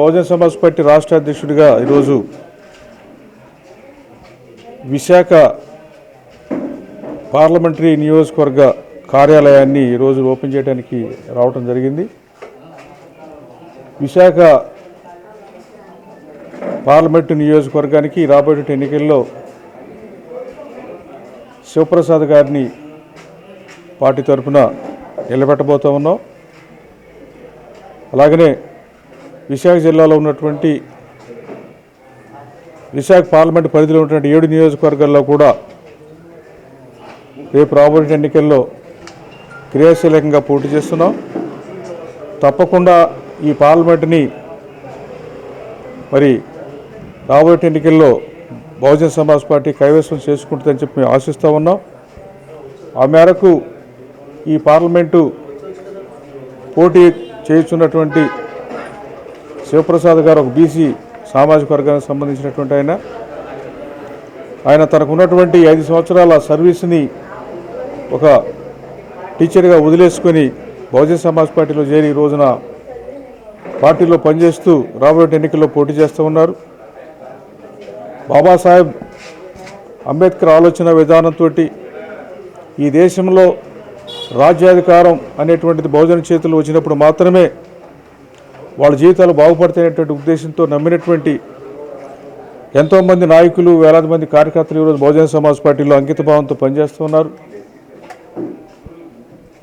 బహుజన Samaj party రాష్ట్ర అధ్యక్షుడిగా ఈరోజు విశాఖ పార్లమెంటరీ నియోజకవర్గ కార్యాలయాన్ని ఈరోజు ఓపెన్ చేయడానికి రావటం జరిగింది. విశాఖ పార్లమెంటు నియోజకవర్గానికి రాబోయే ఎన్నికల్లో శివప్రసాద్ గారిని పార్టీ తరఫున నిలబెట్టబోతూ ఉన్నాం. అలాగనే విశాఖ జిల్లాలో ఉన్నటువంటి విశాఖ పార్లమెంట్ పరిధిలో ఉన్నటువంటి ఏడు నియోజకవర్గాల్లో కూడా రేపు రాబోయే ఎన్నికల్లో క్రియాశీలకంగా పోటీ చేస్తున్నాం. తప్పకుండా ఈ పార్లమెంట్ని మరి రాబోయే ఎన్నికల్లో బహుజన సమాజ్ పార్టీ కైవసం చేసుకుంటుందని చెప్పి మేము ఆశిస్తూ ఉన్నాం. ఆ మేరకు ఈ పార్లమెంటు పోటీ చేస్తున్నటువంటి శివప్రసాద్ గారు ఒక బీసీ సామాజిక వర్గానికి సంబంధించినటువంటి ఆయన. ఆయన తనకు ఉన్నటువంటి ఐదు సంవత్సరాల సర్వీస్ని ఒక టీచర్గా వదిలేసుకొని బహుజన సమాజ్ పార్టీలో చేరి ఈ రోజున పార్టీలో పనిచేస్తూ రాబోయే ఎన్నికల్లో పోటీ చేస్తూ ఉన్నారు. బాబాసాహెబ్ అంబేద్కర్ ఆలోచన విధానంతో ఈ దేశంలో రాజ్యాధికారం అనేటువంటిది బహుజన చేతులు వచ్చినప్పుడు మాత్రమే వాళ్ళ జీవితాలు బాగుపడతాయనేటువంటి ఉద్దేశంతో నమ్మినటువంటి ఎంతోమంది నాయకులు వేలాది మంది కార్యకర్తలు ఈరోజు బహుజన సమాజ్ పార్టీలో అంకితభావంతో పనిచేస్తున్నారు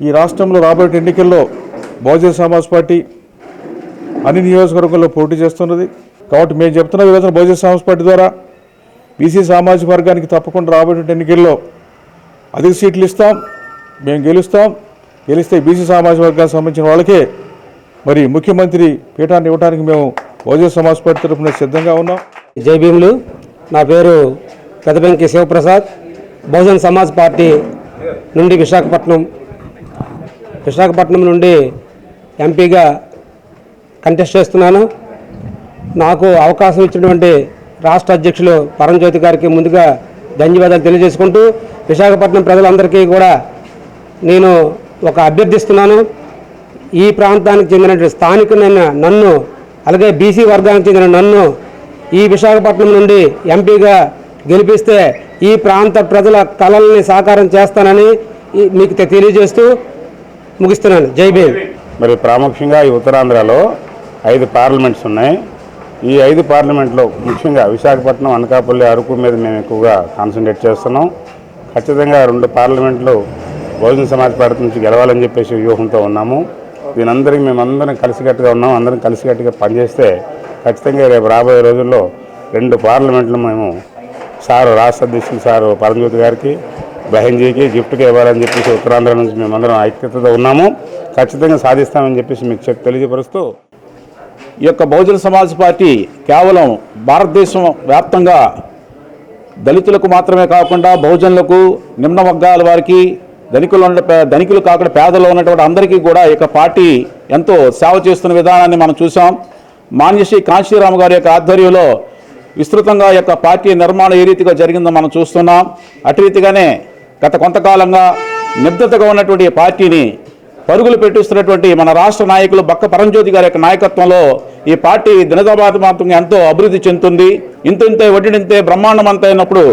ఈ రాష్ట్రంలో రాబోయే ఎన్నికల్లో బహుజన సమాజ్ పార్టీ అన్ని నియోజకవర్గాల్లో పోటీ చేస్తున్నది. కాబట్టి మేము చెప్తున్న విధంగా బహుజన సమాజ్ పార్టీ ద్వారా బీసీ సామాజిక వర్గానికి తప్పకుండా రాబోయే ఎన్నికల్లో అధిక సీట్లు ఇస్తాం. మేము గెలుస్తాం. గెలిస్తే బీసీ సామాజిక వర్గానికి సంబంధించిన వాళ్ళకే మరి ముఖ్యమంత్రి పీఠాన్ని ఇవ్వడానికి మేము ఓజో సమాజ్ పార్టీ తరఫున సిద్ధంగా ఉన్నాం. జై భీములు. నా పేరు పెదబెంకి శివప్రసాద్. బహుజన్ సమాజ్ పార్టీ నుండి విశాఖపట్నం. విశాఖపట్నం నుండి ఎంపీగా కంటెస్ట్ చేస్తున్నాను. నాకు అవకాశం ఇచ్చినటువంటి రాష్ట్ర అధ్యక్షులు పరంజ్యోతి గారికి ముందుగా ధన్యవాదాలు తెలియజేసుకుంటూ విశాఖపట్నం ప్రజలందరికీ కూడా నేను ఒక అభ్యర్థిస్తున్నాను. ఈ ప్రాంతానికి చెందిన స్థానికులైన నన్ను అలాగే బీసీ వర్గానికి చెందిన నన్ను ఈ విశాఖపట్నం నుండి ఎంపీగా గెలిపిస్తే ఈ ప్రాంత ప్రజల కళల్ని సాకారం చేస్తానని మీకు తెలియజేస్తూ ముగిస్తున్నాను. జై భీమ్. మరి ప్రాముఖ్యంగా ఈ ఉత్తరాంధ్రలో ఐదు పార్లమెంట్స్ ఉన్నాయి. ఈ ఐదు పార్లమెంట్లో ముఖ్యంగా విశాఖపట్నం అనకాపల్లి అరకు మీద మేము ఎక్కువగా కాన్సన్ట్రేట్ చేస్తున్నాం. ఖచ్చితంగా రెండు పార్లమెంట్లు బహుజన సమాజ్ పార్టీ నుంచి గెలవాలని చెప్పేసి వ్యూహంతో ఉన్నాము. దీనందరికీ మేమందరం కలిసికట్టుగా ఉన్నాం అందరం కలిసికట్టుగా పనిచేస్తే ఖచ్చితంగా రేపు రాబోయే రోజుల్లో రెండు పార్లమెంట్లు మేము సారు రాష్ట్ర అధ్యక్షులు సారు పరంజ్యోతి గారికి బెహంజీకి గిఫ్ట్గా ఇవ్వాలని చెప్పేసి ఉత్తరాంధ్ర నుంచి మేమందరం ఐక్యతతో ఉన్నాము. ఖచ్చితంగా సాధిస్తామని చెప్పేసి మీకు చెప్ తెలియపరుస్తూ ఈ యొక్క బహుజన సమాజ్ పార్టీ కేవలం భారతదేశం వ్యాప్తంగా దళితులకు మాత్రమే కాకుండా బహుజనులకు నిమ్న వర్గాల వారికి ధనికులు ధనికులు కాకుండా పేదలు ఉన్నటువంటి అందరికీ కూడా ఈ యొక్క పార్టీ ఎంతో సేవ చేస్తున్న విధానాన్ని మనం చూసాం మాన్యశ్రీ కాంశీరామ్ గారి యొక్క ఆధ్వర్యంలో విస్తృతంగా యొక్క పార్టీ నిర్మాణం ఏ రీతిగా జరిగిందో మనం చూస్తున్నాం. అటు రీతిగానే గత కొంతకాలంగా నిబ్దతగా ఉన్నటువంటి పార్టీని పరుగులు పెట్టిస్తున్నటువంటి మన రాష్ట్ర నాయకులు బక్క పరంజ్యోతి గారి యొక్క నాయకత్వంలో ఈ పార్టీ దినదబాధమాత్రంగా ఎంతో అభివృద్ధి చెందుతుంది. ఇంతింతే వడ్డీనింతే బ్రహ్మాండం అంత అయినప్పుడు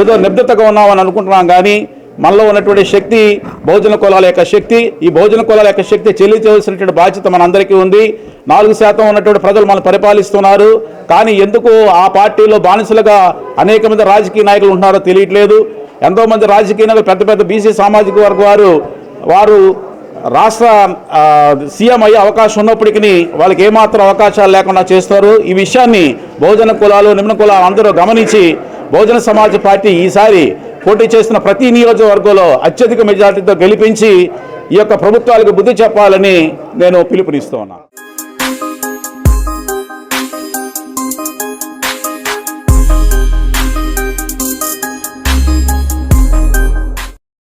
ఏదో నిబ్దతగా ఉన్నామని అనుకుంటున్నాం కానీ మనలో ఉన్నటువంటి శక్తి బహుజన కులాల యొక్క శక్తి ఈ బహుజన కులాల యొక్క శక్తి చెల్లించవలసినటువంటి బాధ్యత మనందరికీ ఉంది. నాలుగు శాతం ఉన్నటువంటి ప్రజలు మనం పరిపాలిస్తున్నారు. కానీ ఎందుకు ఆ పార్టీలో బానిసలుగా అనేక మంది రాజకీయ నాయకులు ఉంటున్నారో తెలియట్లేదు. ఎంతో మంది రాజకీయ నాయకులు పెద్ద పెద్ద బీసీ సామాజిక వర్గ వారు వారు రాష్ట్ర సీఎం అయ్యే అవకాశం ఉన్నప్పటికీ వాళ్ళకి ఏమాత్రం అవకాశాలు లేకుండా చేస్తారు. ఈ విషయాన్ని బహుజన కులాలు నిమ్న కులాలు అందరూ గమనించి బహుజన సమాజ్ పార్టీ ఈసారి పోటీ చేసిన ప్రతి నియోజకవర్గంలో అత్యధిక మెజార్టీతో గెలిపించి ఈ యొక్క ప్రభుత్వాలకు బుద్ధి చెప్పాలని నేను పిలుపునిస్తూ ఉన్నాను.